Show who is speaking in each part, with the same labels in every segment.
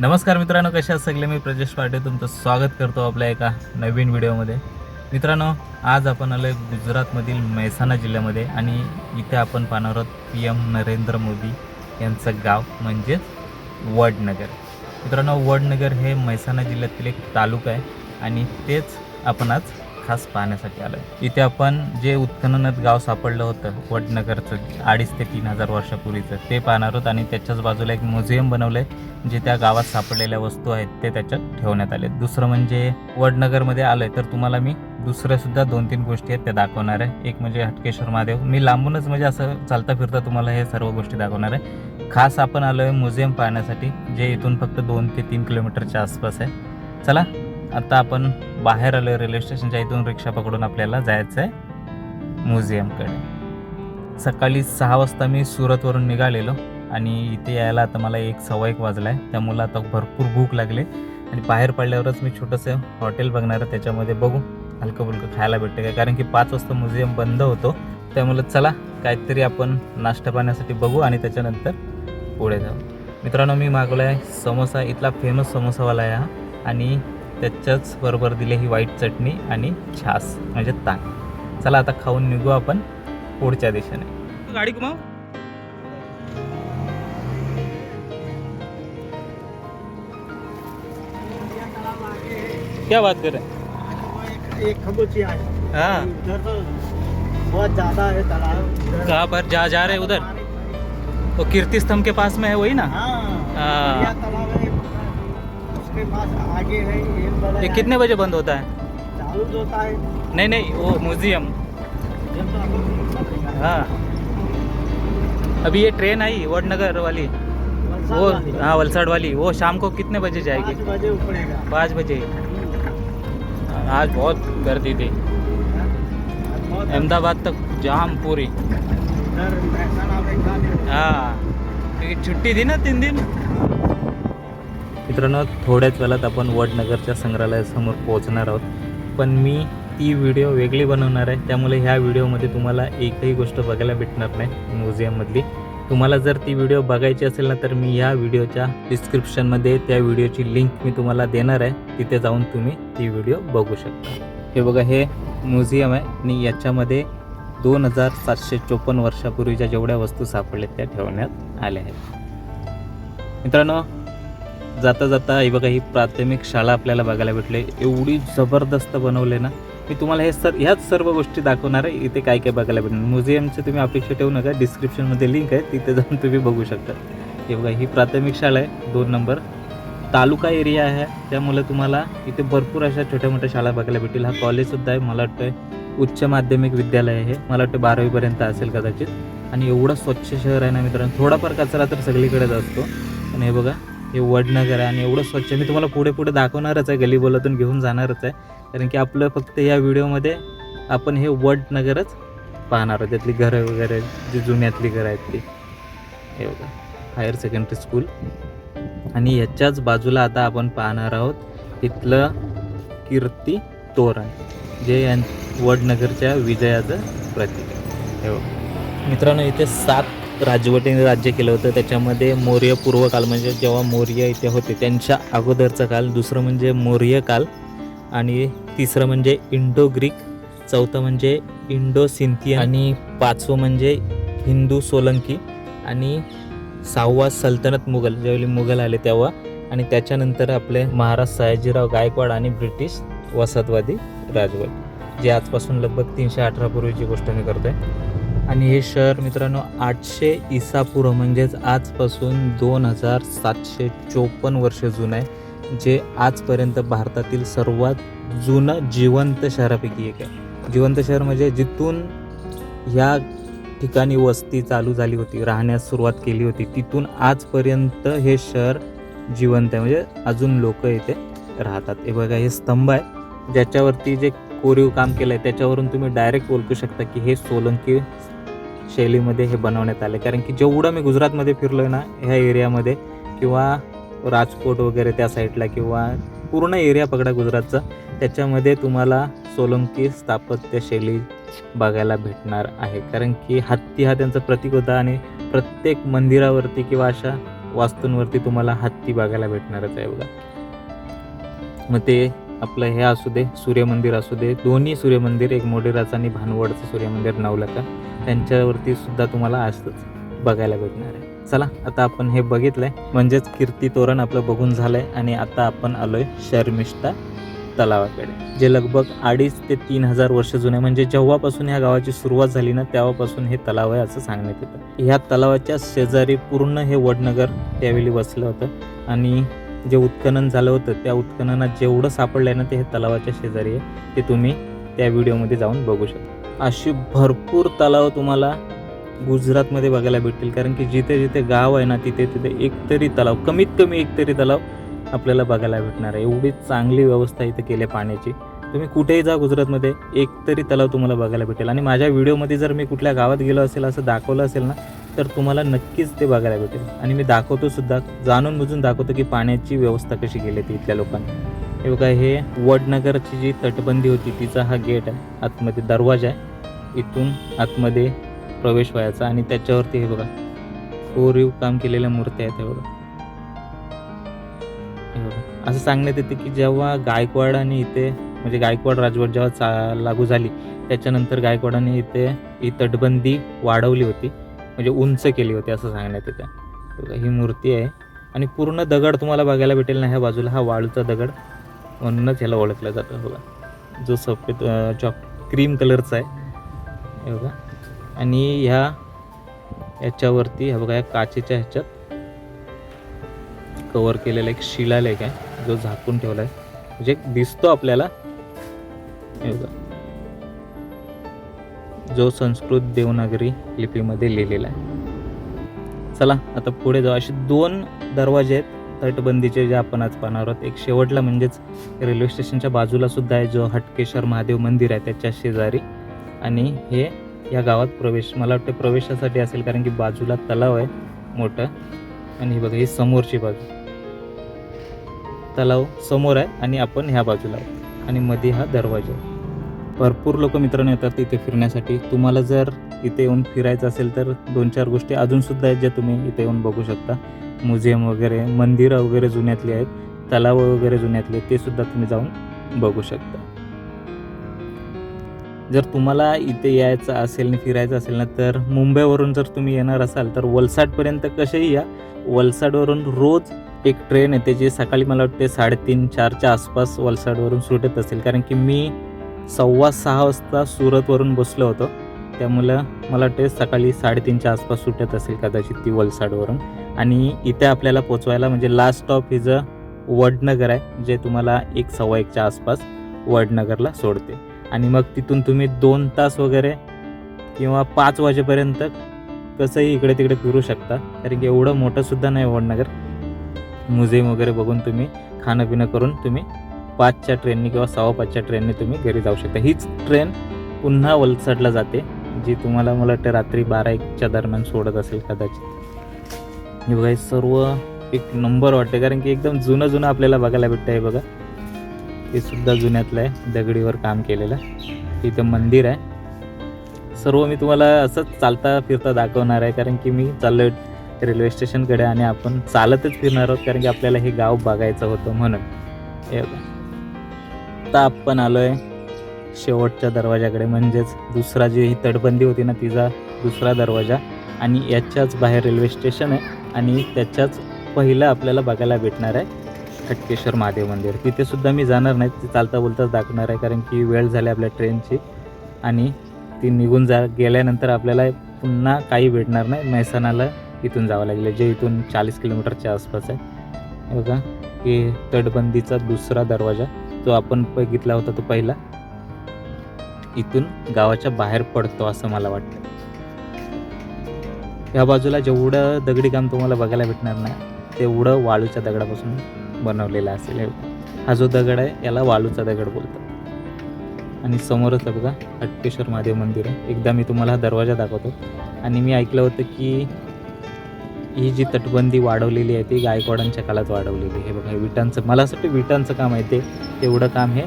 Speaker 1: नमस्कार मित्रांनो कशा आहात सगळे? मी प्रजेश पाटे तुमचं स्वागत करतो आपल्या एका नवीन व्हिडिओमध्ये. मित्रांनो आज आपण आलो आहे गुजरातमधील मेहसाणा जिल्ह्यामध्ये आणि इथे आपण पाहणार आहोत पी एम नरेंद्र मोदी यांचं गाव म्हणजेच वडनगर. मित्रांनो वडनगर हे मेहसाणा जिल्ह्यातील एक तालुका आहे आणि तेच आपण आज खास पाहण्यासाठी आलो आहे इथे आपण जे उत्खननात गाव सापडलं होतं वडनगरचं अडीच ते तीन हजार वर्षापूर्वीचं ते पाहणार आहोत आणि त्याच्याच बाजूला एक म्युझियम बनवलं आहे जे त्या गावात सापडलेल्या वस्तू आहेत ते त्याच्यात ठेवण्यात आले दुसरं म्हणजे वडनगरमध्ये आलं आहे तर तुम्हाला मी दुसऱ्या सुद्धा दोन तीन गोष्टी आहेत त्या दाखवणार आहे. एक म्हणजे हटकेश्वर महादेव मी लांबूनच म्हणजे असं चालता फिरता तुम्हाला हे सर्व गोष्टी दाखवणार आहे. खास आपण आलो आहे म्युझियम पाहण्यासाठी जे इथून फक्त दोन ते तीन किलोमीटरच्या आसपास आहे. चला आता आपण बाहेर आलो आहे रेल्वे स्टेशनच्या इथून रिक्षा पकडून आपल्याला जायचं आहे म्युझियमकडे. सकाळी सहा वाजता मी सुरतवरून निघालेलो आणि इथे यायला आता मला एक सव्वा एक वाजला आहे त्यामुळे आता भरपूर भूक लागली आणि बाहेर पडल्यावरच मी छोटंसं हॉटेल बघणार आहे त्याच्यामध्ये बघू हलकं फुलकं खायला भेटतं काय कारण की पाच वाजता म्युझियम बंद होतो. त्यामुळे चला काहीतरी आपण नाश्ता पाण्यासाठी बघू आणि त्याच्यानंतर पुढे जाऊ. मित्रांनो मी मागवला आहे समोसा. इथला फेमस समोसावाला आहे हा. आणि त्याच्याच बरोबर दिली ही व्हाईट चटणी आणि छास म्हणजे ताक. चला आता खाऊन निघू आपण पुढच्या दिशेने. गाडी घुमाव. क्या बात कर रहे हैं?
Speaker 2: एक खबोची
Speaker 1: हाँ.
Speaker 2: इधर तो बहुत ज्यादा है तालाब.
Speaker 1: कहाँ पर जा जा रहे हैं उधर? वो कीर्ति स्तंभ के पास में है वही ना?
Speaker 2: हाँ. पास आगे है ये।
Speaker 1: कितने बजे बंद होता है?
Speaker 2: चालू होता है।
Speaker 1: नहीं नहीं वो म्यूज़ियम।
Speaker 2: तो।
Speaker 1: हाँ। अभी ये ट्रेन आई वडनगर वाली? वो हाँ वलसाड वाली। वो शाम को कितने बजे जाएगी? पाँच बजे आज बहुत गर्दी थी। अहमदाबाद तक जाम पूरी। हाँ। क्योंकि छुट्टी थी ना तीन दिन। मित्रांनो थोड्याच वेळात आपण वडनगरच्या संग्रहालयासमोर पोहोचणार आहोत. पण मी ती व्हिडिओ वेगळी बनवणार आहे. त्यामुळे ह्या व्हिडिओमध्ये तुम्हाला एकही गोष्ट बघायला भेटणार नाही म्युझियममधली. तुम्हाला जर ती व्हिडिओ बघायची असेल ना तर मी ह्या व्हिडिओच्या डिस्क्रिप्शनमध्ये त्या व्हिडिओची लिंक मी तुम्हाला देणार आहे. तिथे जाऊन तुम्ही ती व्हिडिओ बघू शकता. हे बघा हे म्युझियम आहे आणि याच्यामध्ये दोन हजार सातशे चोपन्न वर्षापूर्वीच्या जेवढ्या वस्तू सापडल्या त्या ठेवण्यात आल्या आहेत. मित्रांनो जाता जाता हे बघा ही प्राथमिक शाळा आपल्याला बघायला भेटले. एवढी जबरदस्त बनवले ना. मी तुम्हाला हे सर ह्याच सर्व गोष्टी दाखवणार आहे. इथे काय काय बघायला भेटणार. म्युझियमचे तुम्ही अपेक्षा ठेवू नका. डिस्क्रिप्शनमध्ये लिंक आहे. तिथे जाऊन तुम्ही बघू शकता. हे बघा ही प्राथमिक शाळा आहे. दोन नंबर. तालुका एरिया आहे. त्यामुळे तुम्हाला इथे भरपूर अशा छोट्या मोठ्या शाळा बघायला भेटतील. हा कॉलेजसुद्धा आहे. मला वाटतं उच्च माध्यमिक विद्यालय आहे. मला वाटतं बारावीपर्यंत असेल कदाचित. आणि एवढं स्वच्छ शहर आहे ना मित्रांनो. थोडाफार कचरा तर सगळीकडेच असतो. आणि हे बघा हे वडनगर आहे आणि एवढं स्वच्छ मी तुम्हाला पुढे पुढे दाखवणारच आहे गलीबोलातून घेऊन जाणारच आहे. कारण की आपलं फक्त या व्हिडिओमध्ये आपण हे वडनगरच पाहणार आहोत. त्यातली घरं वगैरे जी जुन्यातली घरं आहेत ती. हे बघा हायर सेकंडरी स्कूल आणि ह्याच्याच बाजूला आता आपण पाहणार आहोत इथलं कीर्ती तोरण जे यां वडनगरच्या विजयाचं प्रतीक. आहे मित्रांनो इथे सात राजवटीने राज्य केलं होतं. त्याच्यामध्ये मौर्य पूर्वकाल म्हणजे जेव्हा मौर्य इथे होते त्यांच्या अगोदरचा काल दुसरं म्हणजे मौर्य काल आणि तिसरं म्हणजे इंडो ग्रीक चौथं म्हणजे इंडो सिंथियन आणि पाचवं म्हणजे हिंदू सोलंकी आणि सहावा सल्तनत मुघल ज्यावेळी मुघल आले तेव्हा. आणि त्याच्यानंतर आपले महाराज सयाजीराव गायकवाड आणि ब्रिटिश वसाहतवादी राजवट जे आजपासून लगभग तीनशे अठरा पूर्वीची गोष्ट मी करतोय. आणि हे शहर मित्रांनो आठशे इसापूर्व म्हणजेच आजपासून दोन हजार सातशे चोपन्न वर्ष जुनं आहे जे आजपर्यंत भारतातील सर्वात जुनं जिवंत शहरापैकी एक आहे. जिवंत शहर म्हणजे जिथून ह्या ठिकाणी वस्ती चालू झाली होती राहण्यास सुरुवात केली होती तिथून आजपर्यंत हे शहर जिवंत आहे. म्हणजे अजून लोक इथे राहतात. हे बघा हे स्तंभ आहे. ज्याच्यावरती जे कोरीव काम केलं आहे त्याच्यावरून तुम्ही डायरेक्ट ओळखू शकता की हे सोलंकी शैलीमध्ये हे बनवण्यात आले. कारण की जेवढं मी गुजरातमध्ये फिरलो आहे ना ह्या एरियामध्ये किंवा राजकोट वगैरे त्या साईडला किंवा पूर्ण एरिया पकडा गुजरातचा त्याच्यामध्ये तुम्हाला सोलंकी स्थापत्य शैली बघायला भेटणार आहे. कारण की हत्ती हा त्यांचा प्रतीक होता आणि प्रत्येक मंदिरावरती किंवा अशा वास्तूंवरती तुम्हाला हत्ती बघायला भेटणारच आहे बघा. मग ते आपलं हे असू दे सूर्यमंदिर असू दे दोन्ही सूर्यमंदिर एक मोडेराचं आणि भानवडचं सूर्यमंदिर नवलका त्यांच्यावरती सुद्धा तुम्हाला असंच बघायला भेटणार आहे. चला आता आपण हे बघितलंय. म्हणजेच कीर्ती तोरण आपलं बघून झालंय आणि आता आपण आलोय शर्मिष्ठा तलावाकडे जे लगभग अडीच ते तीन हजार वर्ष जुने. म्हणजे जेव्हापासून ह्या गावाची सुरुवात झाली ना तेव्हापासून हे तलाव आहे असं सांगण्यात येतं. ह्या तलावाच्या शेजारी पूर्ण हे वडनगर त्यावेळी वसलं होतं. आणि जे उत्खनन झालं होतं त्या उत्खननात जेवढं सापडलं आहे ना ते हे तलावाच्या शेजारी आहे. ते तुम्ही त्या व्हिडिओमध्ये जाऊन बघू शकता. अशी भरपूर तलाव तुम्हाला गुजरातमध्ये बघायला भेटतील. कारण की जिथे जिथे गाव आहे ना तिथे तिथे एकतरी तलाव कमीत कमी एकतरी तलाव आपल्याला बघायला भेटणार आहे. एवढी चांगली व्यवस्था इथे केली आहे पाण्याची. तुम्ही कुठेही जा गुजरातमध्ये एकतरी तलाव तुम्हाला बघायला भेटेल. आणि माझ्या व्हिडिओमध्ये जर मी कुठल्या गावात गेलो असेल असं दाखवलं असेल ना तर तुम्हाला नक्कीच ते बघायला भेटेल. आणि मी दाखवतो सुद्धा जाणून बुजून दाखवतो की पाण्याची व्यवस्था कशी केली ती इथल्या लोकांनी. हे बघा हे वडनगरची जी तटबंदी होती तिचा हा गेट आहे. आतमध्ये दरवाजा आहे. इथून आतमध्ये प्रवेश व्हायचा आणि त्याच्यावरती हे बघा कोरीव काम केलेल्या मूर्त्या आहेत हे बघा. बघा. असं सांगण्यात येते की जेव्हा गायकवाड आणि इथे म्हणजे गायकवाड राजवट जेव्हा चा लागू झाली त्याच्यानंतर गायकवाडाने इथे ही तटबंदी वाढवली होती. म्हणजे उंच केली होती असं सांगण्यात येतं. ही मूर्ती आहे. आणि पूर्ण दगड तुम्हाला बघायला भेटेल ना ह्या बाजूला हा वाळूचा दगड. म्हणूनच ह्याला ओळखलं जातं बघा. जो सफेद चॉक क्रीम कलरचा आहे. हे बघा. आणि ह्या याच्यावरती हे बघा या काचेच्या ह्याच्यात कवर केलेला एक शिलालेख आहे. जो झाकून ठेवला आहे. म्हणजे दिसतो आपल्याला. हे बघा. जो संस्कृत देवनागरी लिपीमध्ये लिहिलेला आहे. चला आता पुढे जाऊ. असे दोन दरवाजे आहेत. तटबंदीचे जे आपण आज पाहणार आहोत. एक शेवटला म्हणजेच रेल्वे स्टेशनच्या बाजूला सुद्धा आहे जो हटकेश्वर महादेव मंदिर आहे त्याच्या शेजारी. आणि हे या गावात प्रवेश मला वाटतं प्रवेशासाठी असेल कारण की बाजूला तलाव आहे मोठं. आणि ही बघा ही समोरची बाजू. तलाव समोर आहे आणि आपण ह्या बाजूला आणि मध्ये हा दरवाजा आहे. भरपूर लोक मित्रांनो येतात इथे फिरण्यासाठी. तुम्हाला जर इथे येऊन फिरायचं असेल तर दोन चार गोष्टी अजूनसुद्धा आहेत ज्या तुम्ही इथे येऊन बघू शकता. म्युझियम वगैरे मंदिरं वगैरे जुन्यातली आहेत तलाव वगैरे जुन्यातले आहेत ते सुद्धा तुम्ही जाऊन बघू शकता. जर तुम्हाला इथे यायचं असेल आणि फिरायचं असेल ना तर मुंबईवरून जर तुम्ही येणार असाल तर वलसाडपर्यंत कसेही या. वलसाडवरून रोज एक ट्रेन येते जी सकाळी मला वाटते साडेतीन चारच्या आसपास वलसाडवरून सुटत असेल. कारण की मी सव्वा सहा वाजता सुरतवरून बसलो होतो. त्यामुळं मला वाटते सकाळी साडेतीनच्या आसपास सुटत असेल कदाचित ती वलसाडवरून. आणि इथे आपल्याला पोचवायला म्हणजे लास्ट स्टॉप हिचं वडनगर आहे जे तुम्हाला एक सव्वा एकच्या आसपास वडनगरला सोडते. आणि मग तिथून तुम्ही दोन तास वगैरे किंवा पाच वाजेपर्यंत कसंही इकडे तिकडे फिरू शकता. कारण की एवढं मोठंसुद्धा नाही वडनगर. म्युझियम वगैरे बघून तुम्ही खाणं पिणं करून तुम्ही पाचच्या ट्रेननी किंवा सव्वा पाचच्या ट्रेनने तुम्ही घरी जाऊ शकता. हीच ट्रेन पुन्हा वलसाडला जाते जी तुम्हाला मला वाटतं रात्री बारा एकच्या दरम्यान सोडत असेल कदाचित. हे बघा हे सर्व एक नंबर वाटते कारण की एकदम जुनं जुनं आपल्याला बघायला भेटतं आहे बघा. हे सुद्धा जुन्यातलं आहे दगडीवर काम केलेलं. तिथं मंदिर आहे. सर्व मी तुम्हाला असंच चालता फिरता दाखवणार आहे कारण की मी चाललो रेल्वे स्टेशनकडे आणि आपण चालतच फिरणार आहोत कारण की आपल्याला हे गाव बघायचं होतं म्हणून. हे आता आपण आलो आहे शेवटच्या दरवाजाकडे म्हणजेच दुसरा जी ही तटबंदी होती ना तिचा दुसरा दरवाजा. आणि याच्याच बाहेर रेल्वे स्टेशन आहे आणि त्याच्याच पहिलं आपल्याला बघायला भेटणार आहे. खटकेश्वर महादेव मंदिर. तिथे सुद्धा मी जाणार नाही ते चालता बोलताच दाखवणार आहे कारण की वेळ झाली आपल्या ट्रेनची आणि ती निघून जा गेल्यानंतर आपल्याला पुन्हा काही भेटणार नाही मैसानाला इथून जावं लागेल जे इथून चाळीस किलोमीटरच्या आसपास आहे. बघा हे तटबंदीचा दुसरा दरवाजा जो आपण बघितला होता तो पहिला. इथून गावाच्या बाहेर पडतो असं मला वाटतं. या बाजूला जेवढं दगडी काम तुम्हाला बघायला भेटणार नाही तेवढं वाळूच्या दगडापासून बनवलेला असेल. हा जो दगड आहे याला वाळूचा दगड बोलतात. आणि समोरच आहे बघा हटकेश्वर महादेव मंदिर आहे. एकदा मी तुम्हाला हा दरवाजा दाखवतो. आणि मी ऐकलं होतं की ही जी तटबंदी वाढवलेली आहे ती गायकवाडांच्या काळात वाढवलेली आहे. हे बघा विटांचं मला असं वाटतं विटांचं काम आहे ते. तेवढं काम हे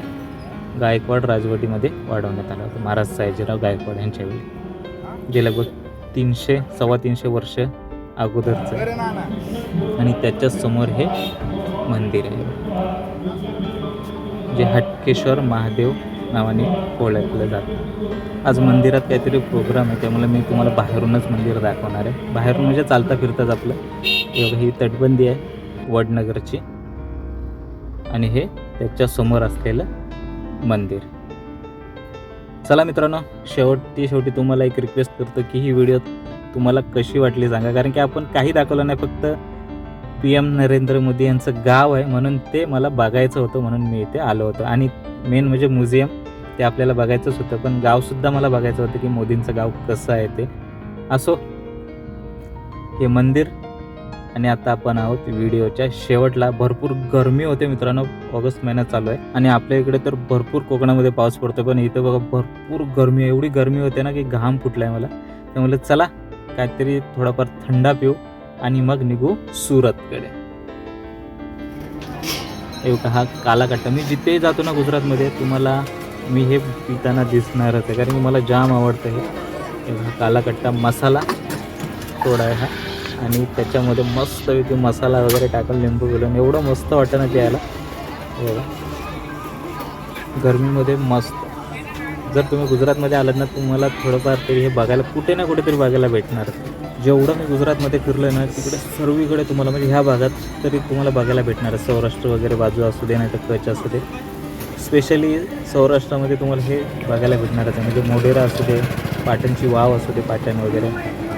Speaker 1: गायकवाड राजवटीमध्ये वाढवण्यात आलं होतं. महाराज सयाजीराव गायकवाड यांच्या वेळी. जे लगभग तीनशे सव्वा तीनशे वर्ष अगोदरचं आणि त्याच्याच समोर हे मंदिर आहे. जे हटकेश्वर महादेव नावाने ओळखलं जातं. आज मंदिरात काहीतरी प्रोग्राम आहे त्यामुळे मी तुम्हाला बाहेरूनच मंदिर दाखवणार आहे. बाहेरून म्हणजे चालता फिरताच आपलं. एवढं ही तटबंदी आहे वडनगरची. आणि हे त्याच्यासमोर असलेलं मंदिर. चला मित्रांनो शेवटी शेवटी तुम्हाला एक रिक्वेस्ट करतो की ही व्हिडिओ तुम्हाला कशी वाटली सांगा. कारण की आपण काही दाखवलं नाही फक्त पी एम नरेंद्र मोदी यांचं गाव आहे म्हणून ते मला बघायचं होतं म्हणून मी इथे आलो होतो. आणि मेन म्हणजे म्युझियम ते आपल्याला बघायचंच होतं. पण गावसुद्धा मला बघायचं होतं की मोदींचं गाव कसं आहे ते. असो हे मंदिर आणि आता आपण आहोत व्हिडिओच्या शेवटला. भरपूर गरमी होते मित्रांनो ऑगस्ट महिना चालू आहे. आणि आपल्या इकडे तर भरपूर कोकणामध्ये पाऊस पडतो पण इथं बघा भरपूर गरमी आहे. एवढी गरमी होते ना की घाम फुटलाय मला. त्यामुळे चला काहीतरी थोडाफार थंडा पिऊ. आणि मग निघू सुरतकडे. एवढा हा काला कट्टा मी जिथे जातो ना गुजरातमध्ये तुम्हाला मी हे पिताना दिसणारच आहे. कारण की मला जाम आवडतं हे. एवढा काला कट्टा मसाला थोडा आहे हा. आणि त्याच्यामध्ये मस्त पैकी मसाला वगैरे टाकून लिंबू घालून एवढं मस्त वाटतं ना प्यायला. हे गरमीमध्ये मस्त. जर तुम्ही गुजरातमध्ये आलात ना तुम्हाला थोडंफार तरी हे बघायला कुठे ना कुठेतरी बघायला भेटणार. जेवढं मी गुजरातमध्ये फिरलो ना तिकडे सर्वीकडे तुम्हाला म्हणजे ह्या भागात तरी तुम्हाला बघायला भेटणार आहे. सौराष्ट्र वगैरे बाजू असू दे नाही तर कच्छ असू दे. स्पेशली सौराष्ट्रामध्ये तुम्हाला हे बघायला भेटणारच आहे. म्हणजे मोढेरा असू दे पाटणची वाव असू दे पाटण वगैरे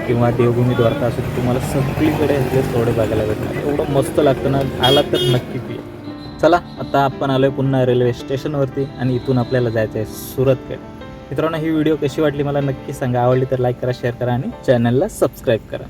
Speaker 1: किंवा देवभूमी द्वारका असू दे तुम्हाला सगळीकडे हे थोडे बघायला भेटणार एवढं मस्त लागतं ना आला तर नक्की पिया चला आता आपण आलो आहे पुन्हा रेल्वे स्टेशनवरती आणि इथून आपल्याला जायचं आहे सुरतकडे. मित्रांनो ही व्हिडिओ कशी वाटली मला नक्की सांगा. आवडली तर लाईक करा शेअर करा आणि चॅनलला सबस्क्राईब करा.